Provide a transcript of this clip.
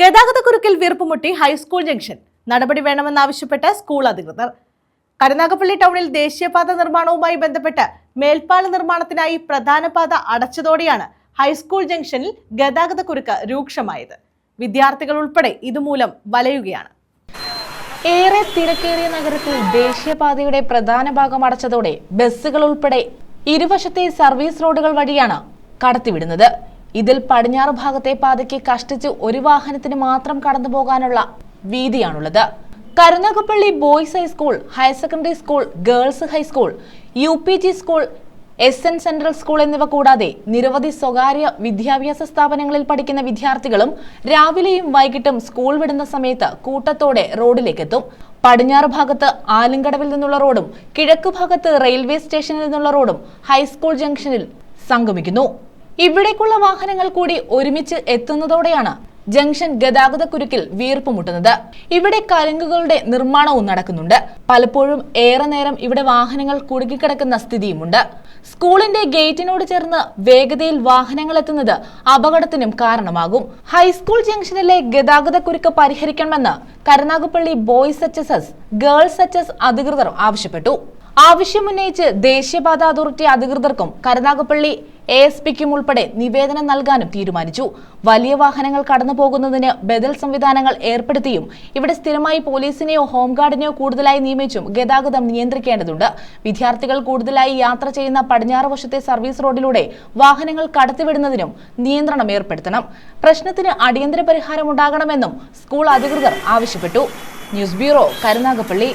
ഗതാഗതക്കുരുക്കിൽ വീർപ്പുമുട്ടി high school junction. നടപടി വേണമെന്നാവശ്യപ്പെട്ട് school അധികൃതർ. കരുനാഗപ്പള്ളി ടൗണിൽ ദേശീയപാത നിർമ്മാണവുമായി ബന്ധപ്പെട്ട് മേൽപ്പാല നിർമ്മാണത്തിനായി പ്രധാന പാത അടച്ചതോടെയാണ് ഹൈസ്കൂൾ ജംഗ്ഷനിൽ ഗതാഗതക്കുരുക്ക് രൂക്ഷമായത്. വിദ്യാർത്ഥികൾ ഉൾപ്പെടെ ഇതുമൂലം വലയുകയാണ്. ഏറെ തിരക്കേറിയ നഗരത്തിൽ ദേശീയപാതയുടെ പ്രധാന ഭാഗം അടച്ചതോടെ ബസ്സുകൾ ഉൾപ്പെടെ ഇരുവശത്തെ സർവീസ് റോഡുകൾ വഴിയാണ് കടത്തിവിടുന്നത്. ഇതിൽ പടിഞ്ഞാറ് ഭാഗത്തെ പാതയ്ക്ക് കഷ്ടിച്ച് ഒരു വാഹനത്തിന് മാത്രം കടന്നു പോകാനുള്ള വീതിയാണുള്ളത്. Karunagappally boys high school higher secondary school girls high school U P G school S N central school എന്നിവ കൂടാതെ നിരവധി സ്വകാര്യ വിദ്യാഭ്യാസ സ്ഥാപനങ്ങളിൽ പഠിക്കുന്ന വിദ്യാർത്ഥികളും രാവിലെയും വൈകിട്ടും സ്കൂൾ വിടുന്ന സമയത്ത് കൂട്ടത്തോടെ റോഡിലേക്ക് എത്തും പടിഞ്ഞാറ് ഭാഗത്ത് ആലങ്കടവിൽ നിന്നുള്ള റോഡും കിഴക്ക് ഭാഗത്ത് റെയിൽവേ സ്റ്റേഷനിൽ നിന്നുള്ള റോഡും ഹൈസ്കൂൾ ജംഗ്ഷനിൽ സംഗമിക്കുന്നു. ഇവിടേക്കുള്ള വാഹനങ്ങൾ കൂടി ഒരുമിച്ച് എത്തുന്നതോടെയാണ് ജംഗ്ഷൻ ഗതാഗതക്കുരുക്കിൽ വീർപ്പുമുട്ടുന്നത് ഇവിടെ കലുങ്കുകളുടെ നിർമ്മാണവും നടക്കുന്നുണ്ട്. പലപ്പോഴും ഏറെ നേരം ഇവിടെ വാഹനങ്ങൾ കുടുങ്ങിക്കിടക്കുന്ന സ്ഥിതിയുമുണ്ട്. സ്കൂളിന്റെ ഗേറ്റിനോട് ചേർന്ന് വേഗതയിൽ വാഹനങ്ങൾ എത്തുന്നത് അപകടത്തിനും കാരണമാകും. ഹൈസ്കൂൾ ജംഗ്ഷനിലെ ഗതാഗതക്കുരുക്ക് പരിഹരിക്കണമെന്ന് Karunagappally boys H S S girls H S അധികൃതർ ആവശ്യപ്പെട്ടു. ആവശ്യമുന്നയിച്ച് ദേശീയപാത അതോറിറ്റി അധികൃതർക്കും കരുനാഗപ്പള്ളി എ എസ് പിക്കും ഉൾപ്പെടെ നിവേദനം നൽകാനും തീരുമാനിച്ചു. വലിയ വാഹനങ്ങൾ കടന്നു പോകുന്നതിന് ബദൽ സംവിധാനങ്ങൾ ഏർപ്പെടുത്തിയും ഇവിടെ സ്ഥിരമായി പോലീസിനെയോ ഹോംഗാർഡിനെയോ കൂടുതലായി നിയമിച്ചും ഗതാഗതം നിയന്ത്രിക്കേണ്ടതുണ്ട്. വിദ്യാർത്ഥികൾ കൂടുതലായി യാത്ര ചെയ്യുന്ന പടിഞ്ഞാറ് വശത്തെ സർവീസ് റോഡിലൂടെ വാഹനങ്ങൾ കടത്തിവിടുന്നതിനും നിയന്ത്രണം ഏർപ്പെടുത്തണം. പ്രശ്നത്തിന് അടിയന്തര പരിഹാരം ഉണ്ടാകണമെന്നും സ്കൂൾ അധികൃതർ ആവശ്യപ്പെട്ടു. News bureau Karunagappally.